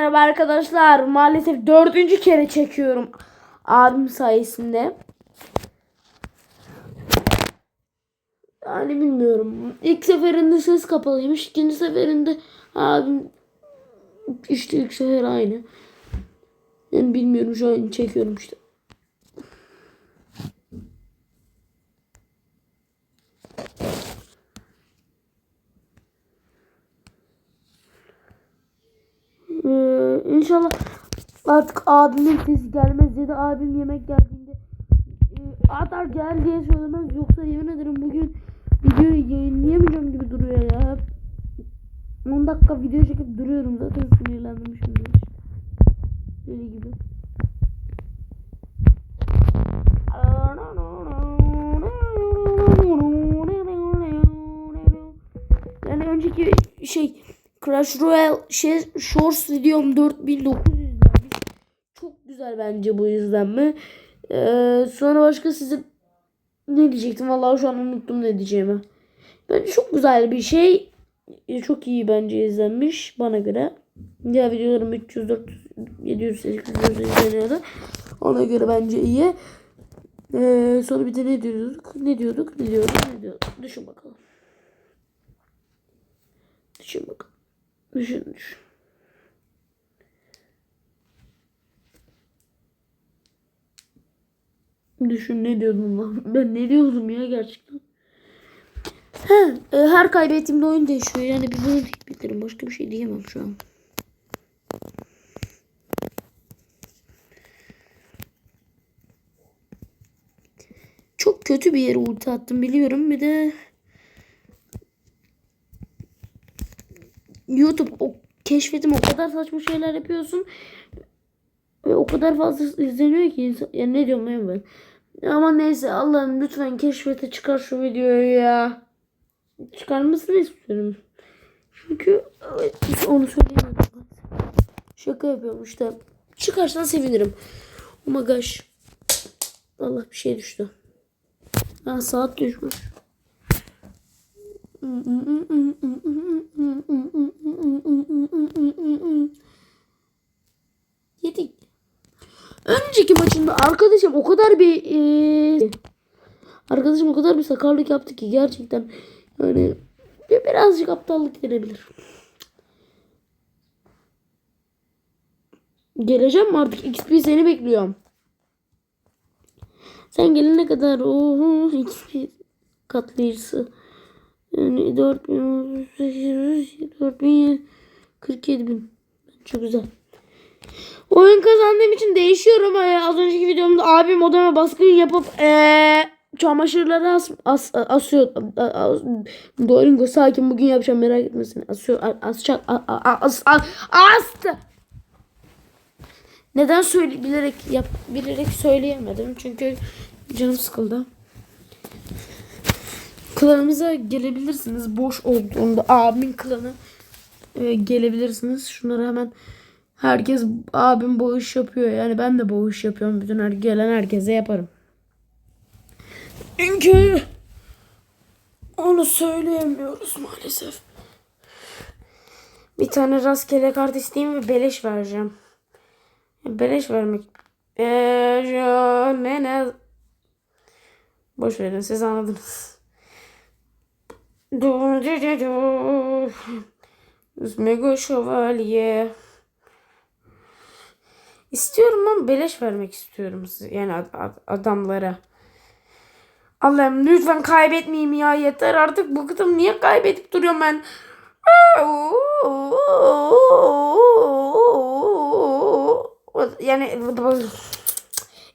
merhaba arkadaşlar. Maalesef dördüncü kere çekiyorum. Abim sayesinde. Yani bilmiyorum. İlk seferinde ses kapalıymış. İkinci seferinde abim işte ilk sefer aynı. Yani bilmiyorum şu an çekiyorum işte. Ee, inşallah artık abimin sesi gelmez da abim yemek geldiğinde e, atar gel diye söylemez yoksa yemin ederim bugün videoyu yayınlayamayacağım gibi duruyor ya. 10 dakika video çekip duruyorum zaten sinirlendim şimdi. Deli gibi. Yani önceki şey Clash Royale şey Shorts videom 4900 izlenmiş. Çok güzel bence bu izlenme. Ee, sonra başka size ne diyecektim? Vallahi şu an unuttum ne diyeceğimi. Bence çok güzel bir şey. Ee, Çok iyi bence izlenmiş bana göre. Diğer videolarım 300, 400, 700, 800 izleniyordu. Ona göre bence iyi. Ee, sonra bir de ne diyorduk? Ne diyorduk? Ne diyorduk? Ne diyorduk? Düşün bakalım. Düşün bakalım. Düşün düşün. Düşün ne diyordum lan? Ben ne diyordum ya gerçekten? He, e, her kaybettiğimde oyun değişiyor. Yani bir bunu bilirim. Başka bir şey diyemem şu an. Çok kötü bir yere ulti attım biliyorum. Bir de YouTube o keşfetim o kadar saçma şeyler yapıyorsun. Ve o kadar fazla izleniyor ki insan. Ya ne diyorum lan ben. Ama neyse Allah'ım lütfen keşfete çıkar şu videoyu ya. Çıkarmasını istiyorum. Çünkü onu söyleyemiyorum. Şaka yapıyorum işte. Çıkarsan sevinirim. Oh my gosh. Allah bir şey düştü. Ha saat düşmüş. Yedik. Önceki maçında arkadaşım o kadar bir eee, arkadaşım o kadar bir sakarlık yaptı ki gerçekten yani bir- birazcık aptallık denebilir. Geleceğim mi artık XP seni bekliyorum. Sen gelene kadar oho XP katlayıcısı. Yani 4000 4000 47 bin. Çok güzel. Oyun kazandığım için değişiyorum. Ee, az önceki videomda abim odama baskın yapıp ee, çamaşırları as, as, asıyor. As, Duolingo sakin bugün yapacağım merak etmesin. Asıyor. Asacak. As, as, as, astı. Neden söyle bilerek yap bilerek söyleyemedim çünkü canım sıkıldı. Klanımıza gelebilirsiniz. Boş olduğunda abimin klanı e, gelebilirsiniz. Şunları hemen herkes abim iş yapıyor. Yani ben de iş yapıyorum. Bütün her, gelen herkese yaparım. Çünkü onu söyleyemiyoruz maalesef. Bir tane rastgele kart isteyeyim ve beleş vereceğim. Beleş vermek. Eee ne. Boş verin siz anladınız. Mega şövalye. İstiyorum ama beleş vermek istiyorum yani ad- ad- adamlara. Allah'ım lütfen kaybetmeyeyim ya yeter artık bıktım niye kaybedip duruyorum ben. Yani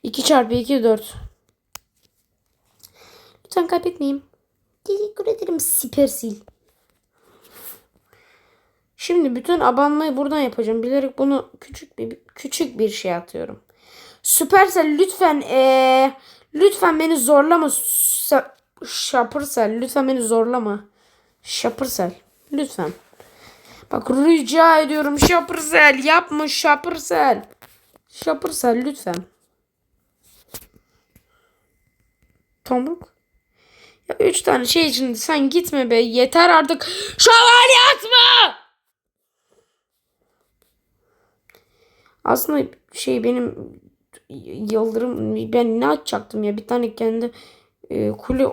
2 çarpı 2 4. Lütfen kaybetmeyeyim. Teşekkür ederim Sipersil. Şimdi bütün abanmayı buradan yapacağım. Bilerek bunu küçük bir küçük bir şey atıyorum. Süpersel lütfen ee, lütfen beni zorlama. Şapırsel lütfen beni zorlama. Şapırsel lütfen. Bak rica ediyorum Şapırsel yapma Şapırsel. Şapırsel lütfen. Tomruk. Ya üç tane şey için sen gitme be. Yeter artık. Şövalye atma. Aslında şey benim Yıldırım ben ne açacaktım ya bir tane kendi e, kule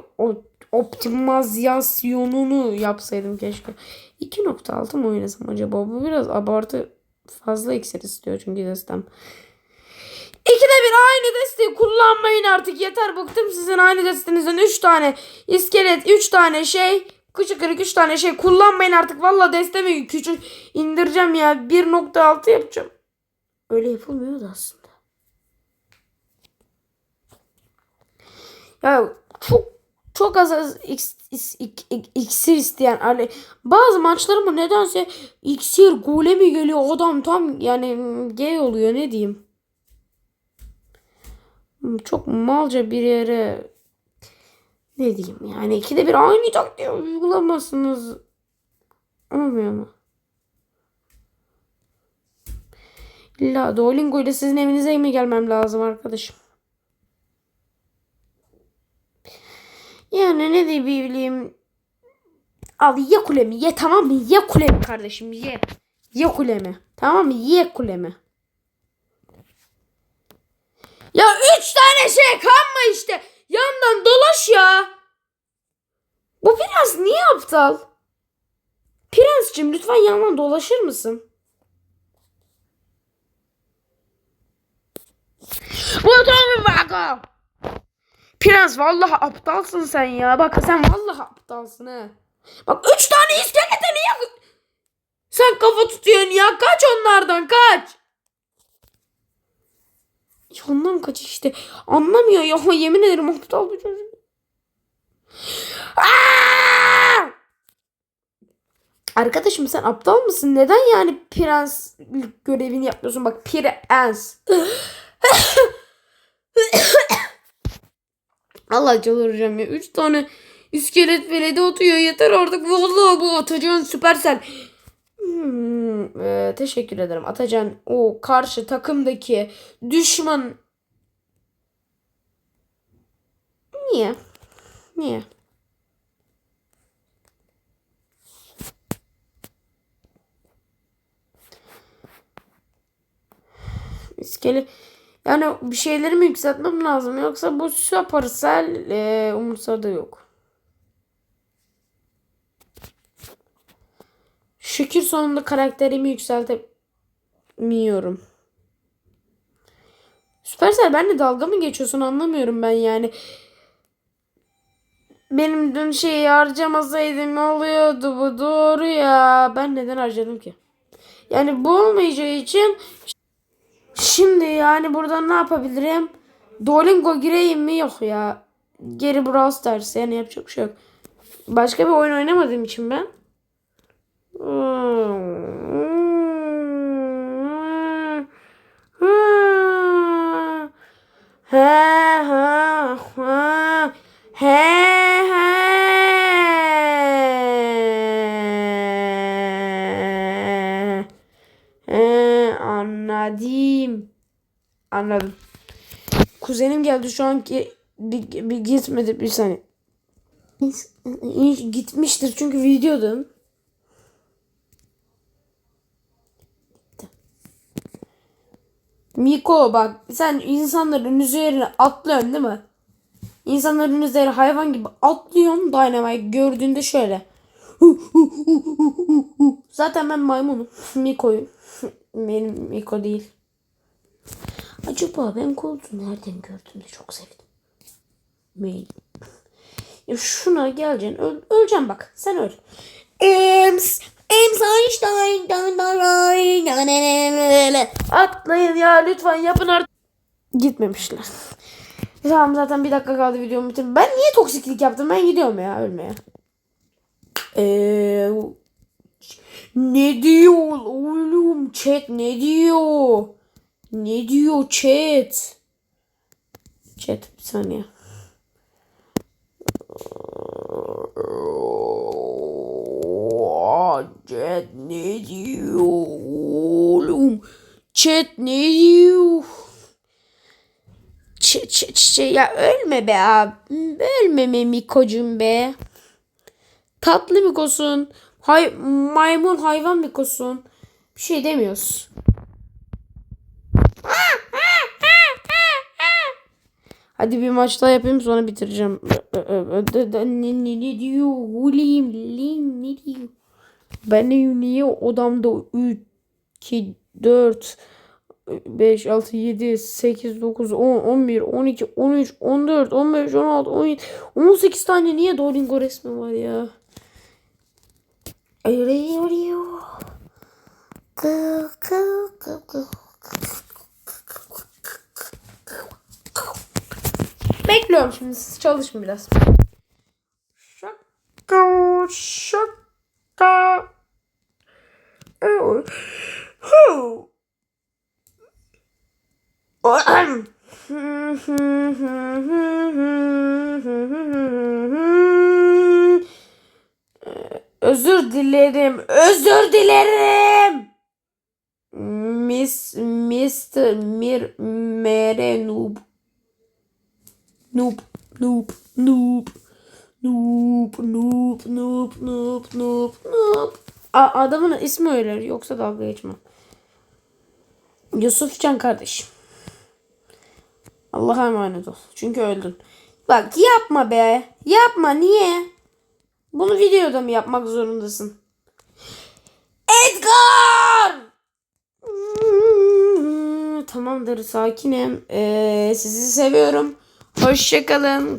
optimizasyonunu yapsaydım keşke. 2.6 mı oynasam acaba? Bu biraz abartı fazla iksir istiyor çünkü destem. İkide bir aynı desteği kullanmayın artık yeter bıktım sizin aynı destenizden 3 tane iskelet 3 tane şey küçük kırık 3 tane şey kullanmayın artık valla destemi küçük indireceğim ya 1.6 yapacağım. Öyle yapılmıyordu aslında. Ya çok çok az az iksir isteyen hani bazı maçlarıma nedense iksir golemi geliyor adam tam yani gay oluyor ne diyeyim. Hmm, Çok malca bir yere ne diyeyim yani ikide bir aynı taktiği uygulamasınız. Olmuyor mu? İlla Duolingo ile sizin evinize mi gelmem lazım arkadaşım? Yani ne diyebileyim? Al ye kulemi ye tamam mı? Ye kulemi kardeşim ye. Ye kulemi. Tamam mı? Ye kulemi. Ya üç tane şey kanma işte. Yandan dolaş ya. Bu prens niye aptal? Prenscim lütfen yandan dolaşır mısın? Bu tam bak. Prens vallahi aptalsın sen ya. Bak sen vallahi aptalsın ha. Bak üç tane iskelete niye sen kafa tutuyorsun ya? Kaç onlardan kaç. Ya ondan kaç işte. Anlamıyor ya. Yemin ederim aptal bu çocuk. Arkadaşım sen aptal mısın? Neden yani prens görevini yapıyorsun? Bak prens. Allah çıldıracağım ya. Üç tane iskelet veledi atıyor. Yeter artık. Vallahi bu Atacan Süpersel. Hmm, e, teşekkür ederim. Atacan o karşı takımdaki düşman. Niye? Niye? İskele yani bir şeyleri mi yükseltmem lazım yoksa bu Süpersel e, umursadı yok. Şükür sonunda karakterimi yükseltemiyorum. Süpersel benimle dalga mı geçiyorsun anlamıyorum ben yani. Benim dün şeyi harcamasaydım ne oluyordu bu doğru ya. Ben neden harcadım ki? Yani bu olmayacağı için şimdi yani buradan ne yapabilirim? Duolingo gireyim mi? Yok ya. Geri Brawl Stars yani yapacak bir şey yok. Başka bir oyun oynamadığım için ben. Anladım. Anladım. Kuzenim geldi şu anki bir, bir gitmedi bir saniye. Gitmiştir çünkü videodum Miko bak sen insanların üzerine atlıyorsun değil mi? İnsanların üzerine hayvan gibi atlıyorsun Dynamite gördüğünde şöyle. Zaten ben maymunum. Miko'yum. Benim Miko değil. Acaba ben koltuğu nereden gördüm de çok sevdim. Mail. Şuna geleceksin. Öl, öleceğim bak. Sen öl. Ems. Atlayın ya lütfen yapın artık. Gitmemişler. Tamam zaten bir dakika kaldı videomu bitir. Ben niye toksiklik yaptım? Ben gidiyorum ya ölmeye. Eee ne diyor oğlum chat ne diyor? Ne diyor chat? Chat bir saniye. ya chat ne diyor oğlum? Chat ne diyor? Ç ç ç ya ölme be abi. Ölme mi Miko'cum be. Tatlı Miko'sun. Hay maymun hayvan Miko'sun. Bir şey demiyoruz. Hadi bir maç daha yapayım sonra bitireceğim. Ne diyor? William Lin ne diyor? Ben niye odamda 3, 2, 4, 5, 6, 7, 8, 9, 10, 11, 12, 13, 14, 15, 16, 17, 18 tane niye Duolingo resmi var ya? Bekliyorum şimdi siz çalışın biraz. Şaka şaka. Özür dilerim. Özür dilerim. Miss Mr. Mir Mere Noob. Noob. Noob. Noob. Noob. Noob. Noob. Noob. Noob. Noob. A- adamın ismi öyle. Yoksa dalga geçmem. Yusufcan kardeşim. Allah'a emanet ol. Çünkü öldün. Bak yapma be. Yapma niye? Bunu videoda mı yapmak zorundasın? Edgar! Tamamdır sakinim. Ee, sizi seviyorum. Hoşçakalın.